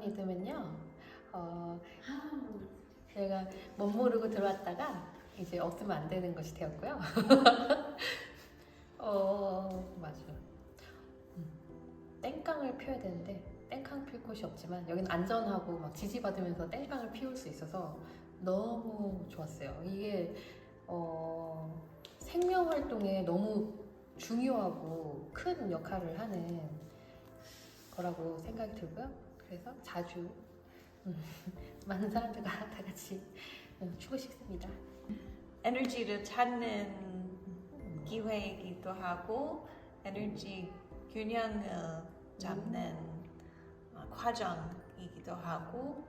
리듬은요. 어, 제가 못 모르고 들어왔다가 이제 없으면 안 되는 것이 되었고요. 어, 맞아. 음, 땡깡을 피워야 되는데 땡깡 필 곳이 없지만 여기는 안전하고 막 지지받으면서 땡깡을 피울 수 있어서 너무 좋았어요. 이게 어, 생명 활동에 너무 중요하고 큰 역할을 하는 거라고 생각이 들고요. 그래서 자주 음, 많은 사람들과 다 같이 음, 추고 싶습니다. 에너지를 찾는 기회이기도 하고 에너지 균형을 잡는 어, 과정이기도 하고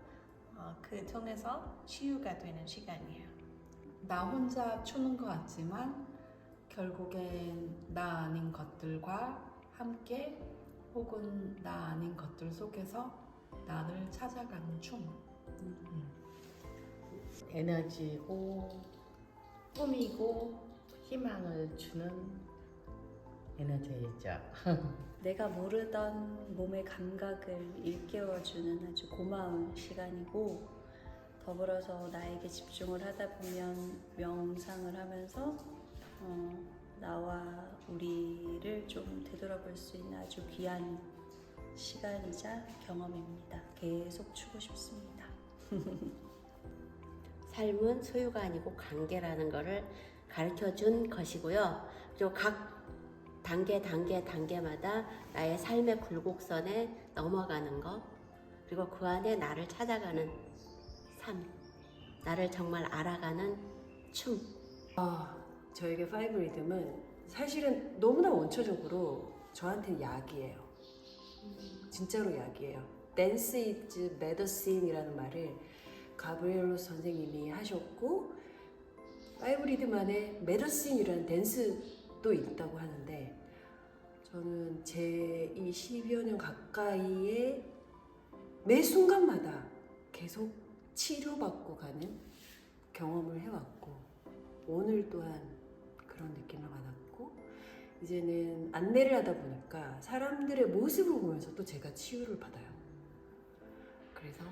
어, 그 통해서 치유가 되는 시간이에요. 나 혼자 추는 것 같지만 결국엔 나 아닌 것들과 함께 혹은 나 아닌 것들 속에서 나를 찾아가는 춤. 에너지고 꿈이고 희망을 주는 에너지이죠. 내가 모르던 몸의 감각을 일깨워주는 아주 고마운 시간이고 더불어서 나에게 집중을 하다 보면 명상을 하면서 어, 나와 우리를 좀 되돌아볼 수 있는 아주 귀한 시간이자 경험입니다. 계속 추고 싶습니다. 삶은 소유가 아니고 관계라는 것을 가르쳐 준 것이고요. 그리고 각 단계, 단계, 단계마다 나의 삶의 굴곡선에 넘어가는 것, 그리고 그 안에 나를 찾아가는 삶, 나를 정말 알아가는 춤. 아, 저에게 파이브 리듬은 사실은 너무나 원초적으로 저한테는 약이에요. 진짜로 약이에요. 댄스 이즈 메더신이라는 말을 가브리엘로 선생님이 하셨고 파이브 리듬 안에 메더신이라는 댄스도 있다고 하는데 저는 제 이 10여 년 가까이에 매 순간마다 계속 치료받고 가는 경험을 해왔고 오늘 또한 그런 느낌을 받았고 이제는 안내를 하다 보니까 사람들의 모습을 보면서 또 제가 치유를 받아요. 그래서